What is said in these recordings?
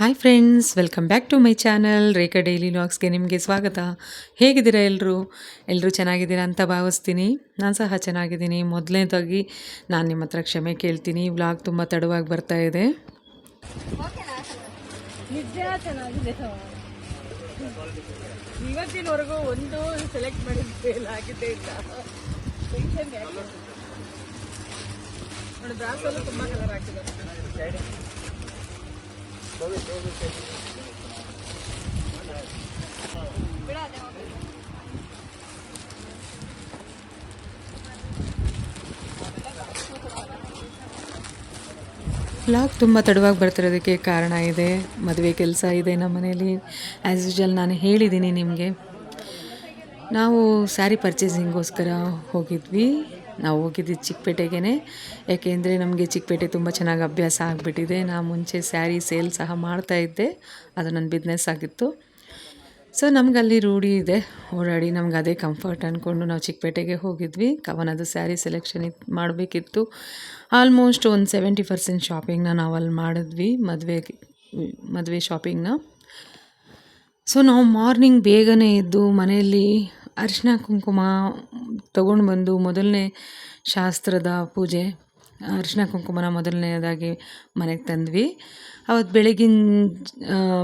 Hi friends welcome back to my channel Rekha daily ವ್ಲಾಗ್ಸ್ಗೆ ನಿಮಗೆ ಸ್ವಾಗತ. ಹೇಗಿದ್ದೀರಾ ಎಲ್ಲರೂ ಎಲ್ಲರೂ ಚೆನ್ನಾಗಿದ್ದೀರಾ ಅಂತ ಭಾವಿಸ್ತೀನಿ. ನಾನು ಸಹ ಚೆನ್ನಾಗಿದ್ದೀನಿ. ಮೊದಲನೇದಾಗಿ ನಾನು ನಿಮ್ಮ ಹತ್ರ ಕ್ಷಮೆ ಕೇಳ್ತೀನಿ. ವ್ಲಾಗ್ ತುಂಬ ತಡವಾಗಿ ಬರ್ತಾ ಇದೆ. ಇವತ್ತಿನವರೆಗೂ ಒಂದು ಸೆಲೆಕ್ಟ್ ಮಾಡಿದ್ದೆ ತುಂಬ ಕಲರ್ ಹಾಕಿದ್ದಾರೆ. ವ್ಲಾಗ್ ತುಂಬ ತಡವಾಗಿ ಬರ್ತಿರೋದಕ್ಕೆ ಕಾರಣ ಇದೆ, ಮದುವೆ ಕೆಲಸ ಇದೆ ನಮ್ಮ ಮನೇಲಿ ಆ್ಯಸ್ ಯೂಶಲ್ ನಾನು ಹೇಳಿದ್ದೀನಿ ನಿಮಗೆ. ನಾವು ಸ್ಯಾರಿ ಪರ್ಚೇಸಿಂಗೋಸ್ಕರ ಹೋಗಿದ್ವಿ. ನಾವು ಹೋಗಿದ್ದು ಚಿಕ್ಕಪೇಟೆಗೇ ಯಾಕೆಂದರೆ ನಮಗೆ ಚಿಕ್ಕಪೇಟೆ ತುಂಬ ಚೆನ್ನಾಗಿ ಅಭ್ಯಾಸ ಆಗಿಬಿಟ್ಟಿದೆ. ನಾ ಮುಂಚೆ ಸ್ಯಾರಿ ಸೇಲ್ ಸಹ ಮಾಡ್ತಾ ಇದ್ದೆ. ಅದು ನನ್ನ ಬಿಸ್ನೆಸ್ ಆಗಿತ್ತು. ಸೊ ನಮ್ಗೆ ಅಲ್ಲಿ ರೂಢಿ ಇದೆ. ಓಡಾಡಿ ನಮ್ಗೆ ಅದೇ ಕಂಫರ್ಟ್ ಅಂದ್ಕೊಂಡು ನಾವು ಚಿಕ್ಕಪೇಟೆಗೆ ಹೋಗಿದ್ವಿ. ಕವನದು ಸ್ಯಾರಿ ಸೆಲೆಕ್ಷನ್ ಇತ್ತು ಮಾಡಬೇಕಿತ್ತು. ಆಲ್ಮೋಸ್ಟ್ ಒಂದು ಸೆವೆಂಟಿ ಪರ್ಸೆಂಟ್ ಶಾಪಿಂಗ್ನ ನಾವು ಅಲ್ಲಿ ಮಾಡಿದ್ವಿ. ಮದುವೆ ಮದುವೆ ಶಾಪಿಂಗ್ನ ಸೊ ನಾವು ಮಾರ್ನಿಂಗ್ ಬೇಗನೆ ಇದ್ದು ಮನೆಯಲ್ಲಿ ಅರಿಶಿನ ಕುಂಕುಮ ತೊಗೊಂಡು ಬಂದು ಮೊದಲನೇ ಶಾಸ್ತ್ರದ ಪೂಜೆ, ಅರಿಶಿನ ಕುಂಕುಮನ ಮೊದಲನೇದಾಗಿ ಮನೆಗೆ ತಂದ್ವಿ. ಅವತ್ತು ಬೆಳಗಿನ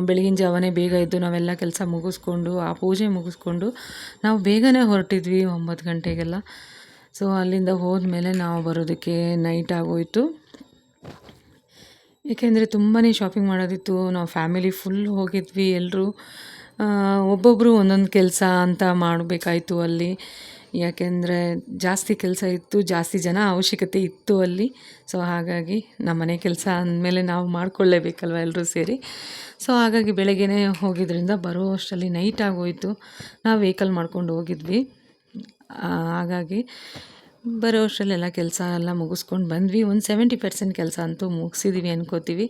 ಬೆಳಗಿನ ಜಾವನೇ ಬೇಗ ಇದ್ದು ನಾವೆಲ್ಲ ಕೆಲಸ ಮುಗಿಸ್ಕೊಂಡು, ಆ ಪೂಜೆ ಮುಗಿಸ್ಕೊಂಡು ನಾವು ಬೇಗನೆ ಹೊರಟಿದ್ವಿ ಒಂಬತ್ತು ಗಂಟೆಗೆಲ್ಲ. ಸೊ, ಅಲ್ಲಿಂದ ಹೋದ್ಮೇಲೆ ನಾವು ಬರೋದಕ್ಕೆ ನೈಟ್ ಆಗೋಯಿತು. ಏಕೆಂದರೆ ತುಂಬಾ ಶಾಪಿಂಗ್ ಮಾಡೋದಿತ್ತು, ನಾವು ಫ್ಯಾಮಿಲಿ ಫುಲ್ ಹೋಗಿದ್ವಿ ಎಲ್ಲರೂ ಒಬ್ಬೊಬ್ಬರು ಒಂದೊಂದು ಕೆಲಸ ಅಂತ ಮಾಡಬೇಕಾಯಿತು ಅಲ್ಲಿ. ಯಾಕೆಂದರೆ ಜಾಸ್ತಿ ಕೆಲಸ ಇತ್ತು, ಜಾಸ್ತಿ ಜನ ಅವಶ್ಯಕತೆ ಇತ್ತು ಅಲ್ಲಿ. ಸೊ ಹಾಗಾಗಿ ನಮ್ಮ ಮನೆ ಕೆಲಸ ಅಂದಮೇಲೆ ನಾವು ಮಾಡಿಕೊಳ್ಳೇಬೇಕಲ್ವ ಎಲ್ಲರೂ ಸೇರಿ? ಸೊ ಹಾಗಾಗಿ ಬೆಳಗ್ಗೆನೇ ಹೋಗಿದ್ದರಿಂದ ಬರೋ ಅಷ್ಟರಲ್ಲಿ ನೈಟ್ ಆಗೋಯಿತು. ನಾವು ವೆಹಿಕಲ್ ಮಾಡ್ಕೊಂಡು ಹೋಗಿದ್ವಿ. ಹಾಗಾಗಿ ಬರೋ ಅಷ್ಟರಲ್ಲೆಲ್ಲ ಕೆಲಸ ಎಲ್ಲ ಮುಗಿಸ್ಕೊಂಡು ಬಂದ್ವಿ. ಒಂದು ಸೆವೆಂಟಿ ಪರ್ಸೆಂಟ್ ಕೆಲಸ ಅಂತೂ ಮುಗಿಸಿದ್ದೀವಿ ಅನ್ಕೋತೀವಿ.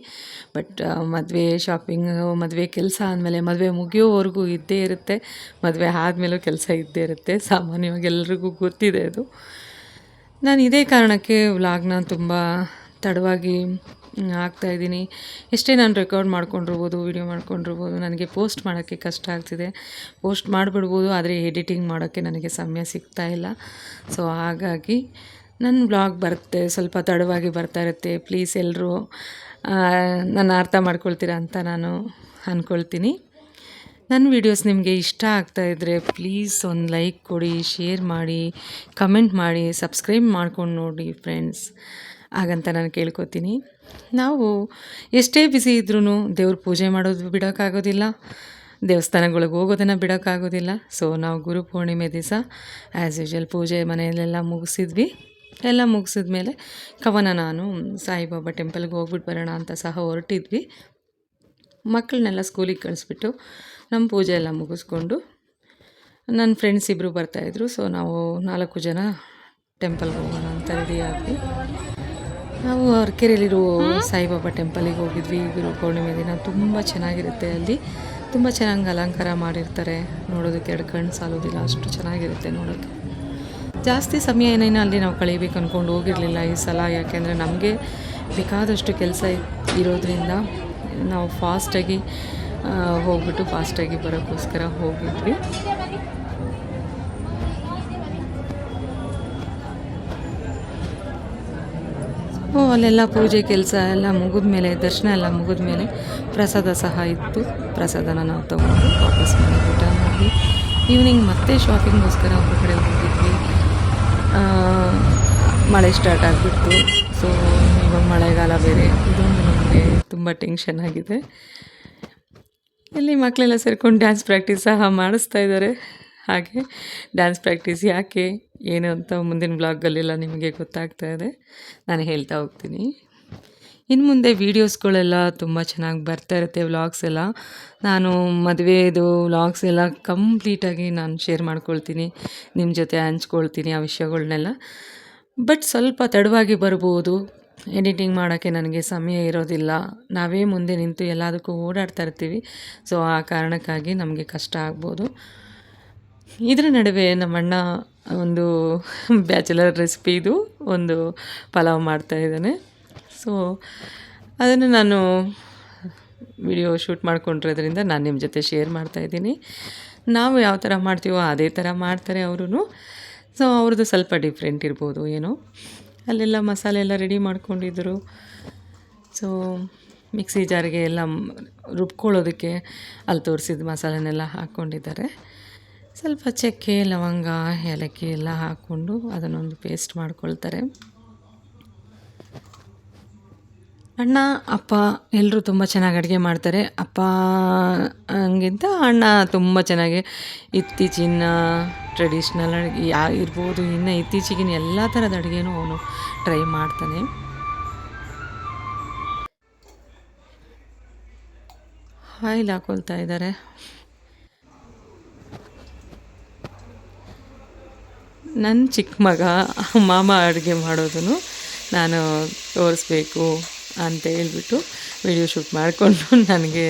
ಬಟ್ ಮದುವೆ ಶಾಪಿಂಗ್ ಮದುವೆ ಕೆಲಸ ಆದಮೇಲೆ ಮದುವೆ ಮುಗಿಯೋವರೆಗೂ ಇದ್ದೇ ಇರುತ್ತೆ. ಮದುವೆ ಆದಮೇಲೂ ಕೆಲಸ ಇದ್ದೇ ಇರುತ್ತೆ. ಸಾಮಾನ್ಯವಾಗಿ ಎಲ್ರಿಗೂ ಗೊತ್ತಿದೆ ಅದು. ನಾನು ಇದೇ ಕಾರಣಕ್ಕೆ ವ್ಲಾಗ್ನ ತುಂಬ ತಡವಾಗಿ ಹಾಕ್ತಾಯಿದ್ದೀನಿ ಎಷ್ಟೇ ನಾನು ರೆಕಾರ್ಡ್ ಮಾಡ್ಕೊಂಡಿರ್ಬೋದು ವಿಡಿಯೋ ಮಾಡ್ಕೊಂಡಿರ್ಬೋದು, ನನಗೆ ಪೋಸ್ಟ್ ಮಾಡೋಕ್ಕೆ ಕಷ್ಟ ಆಗ್ತಿದೆ. ಪೋಸ್ಟ್ ಮಾಡಿಬಿಡ್ಬೋದು, ಆದರೆ ಎಡಿಟಿಂಗ್ ಮಾಡೋಕ್ಕೆ ನನಗೆ ಸಮಯ ಸಿಗ್ತಾ ಇಲ್ಲ. ಸೊ ಹಾಗಾಗಿ ನನ್ನ ಬ್ಲಾಗ್ ಬರುತ್ತೆ, ಸ್ವಲ್ಪ ತಡವಾಗಿ ಬರ್ತಾ ಇರುತ್ತೆ. ಪ್ಲೀಸ್ ಎಲ್ಲರೂ ನನ್ನ ಅರ್ಥ ಮಾಡ್ಕೊಳ್ತೀರಾ ಅಂತ ನಾನು ಅಂದ್ಕೊಳ್ತೀನಿ ನನ್ನ ವೀಡಿಯೋಸ್ ನಿಮಗೆ ಇಷ್ಟ ಆಗ್ತಾ ಇದ್ದರೆ ಪ್ಲೀಸ್ ಒಂದು ಲೈಕ್ ಕೊಡಿ ಶೇರ್ ಮಾಡಿ ಕಮೆಂಟ್ ಮಾಡಿ ಸಬ್ಸ್ಕ್ರೈಬ್ ಮಾಡ್ಕೊಂಡು ನೋಡಿ ಫ್ರೆಂಡ್ಸ್ ಹಾಗಂತ ನಾನು ಕೇಳ್ಕೊತೀನಿ. ನಾವು ಎಷ್ಟೇ ಬಿಸಿ ಇದ್ರೂ ದೇವ್ರ ಪೂಜೆ ಮಾಡೋದು ಬಿಡೋಕ್ಕಾಗೋದಿಲ್ಲ ದೇವಸ್ಥಾನಗಳಿಗೆ ಹೋಗೋದನ್ನು ಬಿಡೋಕ್ಕಾಗೋದಿಲ್ಲ ಸೊ ನಾವು ಗುರು ಪೂರ್ಣಿಮೆ ದಿವಸ ಆ್ಯಸ್ ಯೂಶಲ್ ಪೂಜೆ ಮನೆಯಲ್ಲೆಲ್ಲ ಮುಗಿಸಿದ್ವಿ. ಎಲ್ಲ ಮುಗಿಸಿದ ಮೇಲೆ ಕವನ ನಾನು ಸಾಯಿಬಾಬಾ ಟೆಂಪಲ್ಗೆ ಹೋಗ್ಬಿಟ್ಟು ಬರೋಣ ಅಂತ ಸಹ ಹೊರಟಿದ್ವಿ. ಮಕ್ಕಳನ್ನೆಲ್ಲ ಸ್ಕೂಲಿಗೆ ಕಳಿಸ್ಬಿಟ್ಟು ನಮ್ಮ ಪೂಜೆ ಎಲ್ಲ ಮುಗಿಸ್ಕೊಂಡು ನನ್ನ ಫ್ರೆಂಡ್ಸ್ ಇಬ್ಬರು ಬರ್ತಾಯಿದ್ರು ಸೊ ನಾವು ನಾಲ್ಕು ಜನ ಟೆಂಪಲ್ಗೆ ಹೋಗೋಣ ಅಂತ ರೆಡಿ ಆದ್ವಿ. ನಾವು ಅರ್ಕೆರೆಯಲ್ಲಿರೋ ಸಾಯಿಬಾಬಾ ಟೆಂಪಲಿಗೆ ಹೋಗಿದ್ವಿ. ಗುರು ಪೌರ್ಣಿಮೆ ದಿನ ತುಂಬ ಚೆನ್ನಾಗಿರುತ್ತೆ ಅಲ್ಲಿ. ತುಂಬ ಚೆನ್ನಾಗಿ ಅಲಂಕಾರ ಮಾಡಿರ್ತಾರೆ. ನೋಡೋದಕ್ಕೆ ಎರಡು ಕಣ್ಣು ಸಾಲೋದಿಲ್ಲ ಅಷ್ಟು ಚೆನ್ನಾಗಿರುತ್ತೆ ನೋಡೋಕ್ಕೆ ಜಾಸ್ತಿ ಸಮಯ ಏನೇನೋ ಅಲ್ಲಿ ನಾವು ಕಳಿಬೇಕು ಅಂದ್ಕೊಂಡು ಹೋಗಿರಲಿಲ್ಲ ಈ ಸಲ. ಯಾಕೆಂದರೆ ನಮಗೆ ಬೇಕಾದಷ್ಟು ಕೆಲಸ ಇರೋದ್ರಿಂದ ನಾವು ಫಾಸ್ಟಾಗಿ ಹೋಗ್ಬಿಟ್ಟು ಫಾಸ್ಟಾಗಿ ಬರೋಕ್ಕೋಸ್ಕರ ಹೋಗಿದ್ವಿ. ಅಲ್ಲೆಲ್ಲ ಪೂಜೆ ಕೆಲಸ ಎಲ್ಲ ಮುಗಿದ ಮೇಲೆ ದರ್ಶನ ಎಲ್ಲ ಮುಗಿದ ಮೇಲೆ ಪ್ರಸಾದ ಸಹ ಇತ್ತು. ಪ್ರಸಾದನ ನಾವು ತಗೊಂಡು ವಾಪಸ್ ಮನೆಗೆ ಊಟ ಮಾಡಿ ಈವ್ನಿಂಗ್ ಮತ್ತೆ ಶಾಪಿಂಗ್ಗೋಸ್ಕರ ಕಡೆ ಹೋಗಿದ್ವಿ. ಮಳೆ ಸ್ಟಾರ್ಟ್ ಆಗಿಬಿಡ್ತು. ಸೊ ಇವಾಗ ಮಳೆಗಾಲ ಬೇರೆ. ಇದೊಂದು ನಮಗೆ ತುಂಬ ಟೆನ್ಷನ್ ಆಗಿದೆ. ಇಲ್ಲಿ ಮಕ್ಕಳೆಲ್ಲ ಸೇರ್ಕೊಂಡು ಡ್ಯಾನ್ಸ್ ಪ್ರಾಕ್ಟೀಸ್ ಸಹ ಮಾಡಿಸ್ತಾ ಇದ್ದಾರೆ. ಹಾಗೆ ಡ್ಯಾನ್ಸ್ ಪ್ರಾಕ್ಟೀಸ್ ಯಾಕೆ, ಏನು ಅಂತ ಮುಂದಿನ ಬ್ಲಾಗಲ್ಲೆಲ್ಲ ನಿಮಗೆ ಗೊತ್ತಾಗ್ತಾ ಇದೆ. ನಾನು ಹೇಳ್ತಾ ಹೋಗ್ತೀನಿ. ಇನ್ನು ಮುಂದೆ ವೀಡಿಯೋಸ್ಗಳೆಲ್ಲ ತುಂಬ ಚೆನ್ನಾಗಿ ಬರ್ತಾ ಇರುತ್ತೆ ವ್ಲಾಗ್ಸ್ ಎಲ್ಲ. ನಾನು ಮದುವೆದು ವ್ಲಾಗ್ಸ್ ಎಲ್ಲ ಕಂಪ್ಲೀಟಾಗಿ ನಾನು ಶೇರ್ ಮಾಡ್ಕೊಳ್ತೀನಿ ನಿಮ್ಮ ಜೊತೆ ಹಂಚ್ಕೊಳ್ತೀನಿ ಆ ವಿಷಯಗಳನ್ನೆಲ್ಲ ಬಟ್ ಸ್ವಲ್ಪ ತಡವಾಗಿ ಬರ್ಬೋದು. ಎಡಿಟಿಂಗ್ ಮಾಡೋಕ್ಕೆ ನನಗೆ ಸಮಯ ಇರೋದಿಲ್ಲ. ನಾವೇ ಮುಂದೆ ನಿಂತು ಎಲ್ಲದಕ್ಕೂ ಓಡಾಡ್ತಾ ಇರ್ತೀವಿ. ಸೊ ಆ ಕಾರಣಕ್ಕಾಗಿ ನಮಗೆ ಕಷ್ಟ ಆಗ್ಬೋದು. ಇದರ ನಡುವೆ ನಮ್ಮಣ್ಣ ಒಂದು ಬ್ಯಾಚುಲರ್ ರೆಸಿಪಿ ಇದು, ಒಂದು ಪಲಾವ್ ಮಾಡ್ತಾ ಇದ್ದಾನೆ. ಸೊ ಅದನ್ನು ನಾನು ವಿಡಿಯೋ ಶೂಟ್ ಮಾಡ್ಕೊಂಡಿರೋದ್ರಿಂದ ನಾನು ನಿಮ್ಮ ಜೊತೆ ಶೇರ್ ಮಾಡ್ತಾಯಿದ್ದೀನಿ ನಾವು ಯಾವ ಥರ ಮಾಡ್ತೀವೋ ಅದೇ ಥರ ಮಾಡ್ತಾರೆ ಅವರು ಸೊ ಅವ್ರದ್ದು ಸ್ವಲ್ಪ ಡಿಫ್ರೆಂಟ್ ಇರ್ಬೋದು ಏನೋ. ಅಲ್ಲೆಲ್ಲ ಮಸಾಲೆ ಎಲ್ಲ ರೆಡಿ ಮಾಡ್ಕೊಂಡಿದ್ದರು ಸೊ ಮಿಕ್ಸಿ ಜಾರಿಗೆ ಎಲ್ಲ ರುಬ್ಕೊಳ್ಳೋದಕ್ಕೆ ಅಲ್ಲಿ ತೋರಿಸಿದ ಮಸಾಲೆನೆಲ್ಲ ಹಾಕ್ಕೊಂಡಿದ್ದಾರೆ. ಸ್ವಲ್ಪ ಚಕ್ಕೆ, ಲವಂಗ, ಏಲಕ್ಕಿ ಎಲ್ಲ ಹಾಕ್ಕೊಂಡು ಅದನ್ನೊಂದು ಪೇಸ್ಟ್ ಮಾಡ್ಕೊಳ್ತಾರೆ. ಅಣ್ಣ, ಅಪ್ಪ ಎಲ್ಲರೂ ತುಂಬ ಚೆನ್ನಾಗಿ ಅಡುಗೆ ಮಾಡ್ತಾರೆ. ಅಪ್ಪ ಹಂಗಿಂತ ಅಣ್ಣ ತುಂಬ ಚೆನ್ನಾಗಿ ಇತ್ತೀಚಿನ ಟ್ರೆಡಿಷ್ನಲ್ ಅಡುಗೆ ಯಾ, ಇರ್ಬೋದು, ಇನ್ನು ಇತ್ತೀಚೆಗಿನ ಎಲ್ಲ ಥರದ ಅಡುಗೆನೂ ಅವನು ಟ್ರೈ ಮಾಡ್ತಾನೆ. ಆಯಿಲ್ ಹಾಕೊಳ್ತಾ ಇದ್ದಾರೆ ನನ್ನ ಚಿಕ್ಕ ಮಗ, ಮಾಮ ಅಡುಗೆ ಮಾಡೋದನ್ನು ನಾನು ತೋರಿಸ್ಬೇಕು ಅಂತ ಹೇಳ್ಬಿಟ್ಟು ವಿಡಿಯೋ ಶೂಟ್ ಮಾಡಿಕೊಂಡು ನನಗೆ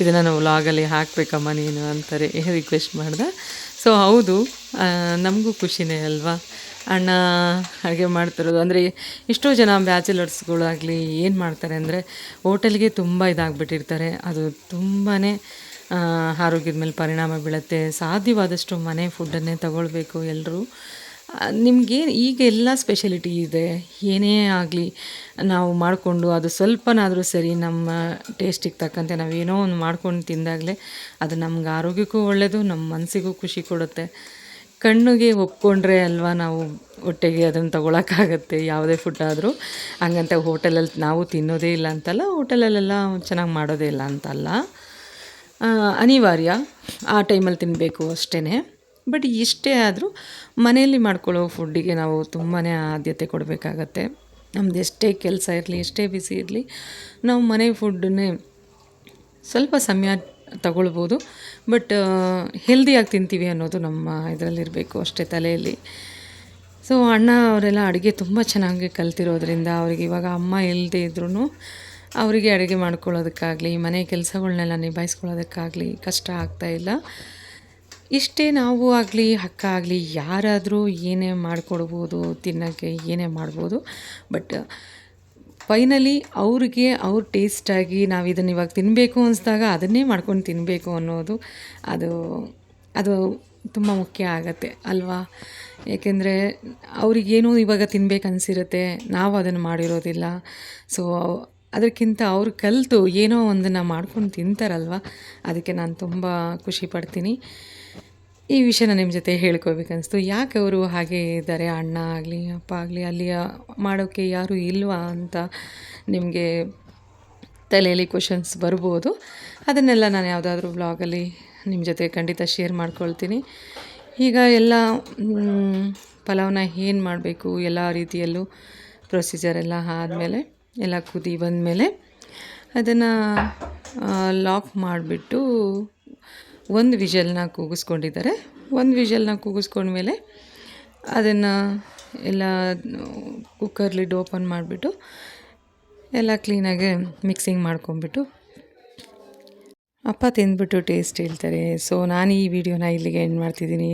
ಇದನ್ನು ನಾವು ವ್ಲಾಗಲ್ಲಿ ಹಾಕಬೇಕಮ್ಮ ನೀನು ಅಂತಾರೆ ರಿಕ್ವೆಸ್ಟ್ ಮಾಡ್ದೆ. ಸೊ ಹೌದು ನಮಗೂ ಖುಷಿನೇ ಅಲ್ವಾ? ಅಣ್ಣ ಅಡುಗೆ ಮಾಡ್ತಿರೋದು. ಅಂದರೆ ಎಷ್ಟೋ ಜನ ಬ್ಯಾಚುಲರ್ಸ್ಗಳಾಗಲಿ ಏನು ಮಾಡ್ತಾರೆ ಅಂದರೆ ಹೋಟೆಲ್ಗೆ ತುಂಬ ಇದಾಗ್ಬಿಟ್ಟಿರ್ತಾರೆ. ಅದು ತುಂಬಾ ಆರೋಗ್ಯದ ಮೇಲೆ ಪರಿಣಾಮ ಬೀಳುತ್ತೆ. ಸಾಧ್ಯವಾದಷ್ಟು ಮನೆ ಫುಡ್ಡನ್ನೇ ತಗೊಳ್ಬೇಕು ಎಲ್ಲರೂ ನಿಮಗೆ ಈಗ ಎಲ್ಲ ಸ್ಪೆಷಲಿಟಿ ಇದೆ. ಏನೇ ಆಗಲಿ, ನಾವು ಮಾಡಿಕೊಂಡು ಅದು ಸ್ವಲ್ಪನಾದರೂ ಸರಿ ನಮ್ಮ ಟೇಸ್ಟಿಗೆ ತಕ್ಕಂತೆ ನಾವೇನೋ ಒಂದು ಮಾಡ್ಕೊಂಡು ತಿಂದಾಗಲೇ ಅದು ನಮ್ಗೆ ಆರೋಗ್ಯಕ್ಕೂ ಒಳ್ಳೆಯದು ನಮ್ಮ ಮನಸ್ಸಿಗೂ ಖುಷಿ ಕೊಡುತ್ತೆ. ಕಣ್ಣಿಗೆ ಒಪ್ಕೊಂಡ್ರೆ ಅಲ್ವಾ ನಾವು ಹೊಟ್ಟೆಗೆ ಅದನ್ನು ತೊಗೊಳಕ್ಕಾಗತ್ತೆ, ಯಾವುದೇ ಫುಡ್ ಆದರೂ. ಹಂಗಂತ ಹೋಟೆಲಲ್ಲಿ ನಾವು ತಿನ್ನೋದೇ ಇಲ್ಲ ಅಂತಲ್ಲ, ಹೋಟೆಲಲ್ಲೆಲ್ಲ ಚೆನ್ನಾಗಿ ಮಾಡೋದೇ ಇಲ್ಲ ಅಂತಲ್ಲ. ಅನಿವಾರ್ಯ, ಆ ಟೈಮಲ್ಲಿ ತಿನ್ನಬೇಕು ಅಷ್ಟೇ ಬಟ್ ಇಷ್ಟೇ ಆದರೂ ಮನೆಯಲ್ಲಿ ಮಾಡ್ಕೊಳ್ಳೋ ಫುಡ್ಡಿಗೆ ನಾವು ತುಂಬಾ ಆದ್ಯತೆ ಕೊಡಬೇಕಾಗತ್ತೆ. ನಮ್ದು ಎಷ್ಟೇ ಕೆಲಸ ಇರಲಿ, ಎಷ್ಟೇ ಬಿಸಿ ಇರಲಿ, ನಾವು ಮನೆ ಫುಡ್ಡನ್ನೇ ಸ್ವಲ್ಪ ಸಮಯ ತಗೊಳ್ಬೋದು. ಬಟ್ ಹೆಲ್ದಿಯಾಗಿ ತಿಂತೀವಿ ಅನ್ನೋದು ನಮ್ಮ ಇದರಲ್ಲಿರಬೇಕು ಅಷ್ಟೇ ತಲೆಯಲ್ಲಿ. ಸೊ ಅಣ್ಣ ಅವರೆಲ್ಲ ಅಡುಗೆ ತುಂಬ ಚೆನ್ನಾಗಿ ಕಲ್ತಿರೋದ್ರಿಂದ ಅವ್ರಿಗೆ ಇವಾಗ ಅಮ್ಮ ಇಲ್ಲದೆ ಇದ್ರೂ ಅವರಿಗೆ ಅಡುಗೆ ಮಾಡ್ಕೊಳ್ಳೋದಕ್ಕಾಗಲಿ, ಮನೆ ಕೆಲಸಗಳ್ನೆಲ್ಲ ನಿಭಾಯಿಸ್ಕೊಳ್ಳೋದಕ್ಕಾಗಲಿ ಕಷ್ಟ ಆಗ್ತಾಯಿಲ್ಲ ಇಷ್ಟೇ ನಾವು ಆಗಲಿ, ಅಕ್ಕ ಆಗಲಿ, ಯಾರಾದರೂ ಏನೇ ಮಾಡಿಕೊಡ್ಬೋದು, ತಿನ್ನೋಕ್ಕೆ ಏನೇ ಮಾಡ್ಬೋದು ಬಟ್ ಫೈನಲಿ ಅವ್ರಿಗೆ ಅವ್ರ ಟೇಸ್ಟಾಗಿ ನಾವು ಇದನ್ನು ಇವಾಗ ತಿನ್ನಬೇಕು ಅನಿಸಿದಾಗ ಅದನ್ನೇ ಮಾಡ್ಕೊಂಡು ತಿನ್ನಬೇಕು ಅನ್ನೋದು ಅದು ಅದು ತುಂಬ ಮುಖ್ಯ ಆಗತ್ತೆ, ಅಲ್ವಾ? ಏಕೆಂದರೆ ಅವ್ರಿಗೇನು ಇವಾಗ ತಿನ್ಬೇಕು ಅನಿಸಿರುತ್ತೆ, ನಾವು ಅದನ್ನು ಮಾಡಿರೋದಿಲ್ಲ. ಸೊ ಅದಕ್ಕಿಂತ ಅವ್ರು ಕಲಿತು ಏನೋ ಒಂದನ್ನು ಮಾಡ್ಕೊಂಡು ತಿಂತಾರಲ್ವ? ಅದಕ್ಕೆ ನಾನು ತುಂಬ ಖುಷಿ ಪಡ್ತೀನಿ. ಈ ವಿಷಯನ ನಿಮ್ಮ ಜೊತೆ ಹೇಳ್ಕೊಬೇಕನ್ನಿಸ್ತು ಯಾಕೆ ಅವರು ಹಾಗೆ ಇದ್ದಾರೆ? ಅಣ್ಣ ಆಗಲಿ, ಅಪ್ಪ ಆಗಲಿ ಅಲ್ಲಿ ಮಾಡೋಕ್ಕೆ ಯಾರೂ ಇಲ್ವಾ ಅಂತ ನಿಮಗೆ ತಲೆಯಲ್ಲಿ ಕ್ವಶನ್ಸ್ ಬರ್ಬೋದು. ಅದನ್ನೆಲ್ಲ ನಾನು ಯಾವುದಾದ್ರೂ ಬ್ಲಾಗಲ್ಲಿ ನಿಮ್ಮ ಜೊತೆ ಖಂಡಿತ ಶೇರ್ ಮಾಡ್ಕೊಳ್ತೀನಿ. ಈಗ ಎಲ್ಲ ಪಲಾವ್ನ ಏನು ಮಾಡಬೇಕು? ಎಲ್ಲ ರೀತಿಯಲ್ಲೂ ಪ್ರೊಸೀಜರ್ ಎಲ್ಲ ಆದಮೇಲೆ ಎಲ್ಲ ಕುದಿ ಬಂದಮೇಲೆ ಅದನ್ನು ಲಾಕ್ ಮಾಡಿಬಿಟ್ಟು ಒಂದು ವಿಜಲ್ನ ಕೂಗಿಸ್ಕೊಂಡಿದ್ದಾರೆ. ಒಂದು ವಿಷಲ್ನ ಕೂಗಿಸ್ಕೊಂಡ್ಮೇಲೆ ಅದನ್ನು ಎಲ್ಲ ಕುಕ್ಕರ್ ಲಿಡ್ ಓಪನ್ ಮಾಡಿಬಿಟ್ಟು ಎಲ್ಲ ಕ್ಲೀನಾಗಿ ಮಿಕ್ಸಿಂಗ್ ಮಾಡ್ಕೊಂಬಿಟ್ಟು ಅಪ್ಪ ತಿಂದ್ಬಿಟ್ಟು ಟೇಸ್ಟ್ ಹೇಳ್ತಾರೆ. ಸೊ ನಾನು ಈ ವಿಡಿಯೋನ ಇಲ್ಲಿಗೆ ಎಂಡ್ ಮಾಡ್ತಿದ್ದೀನಿ.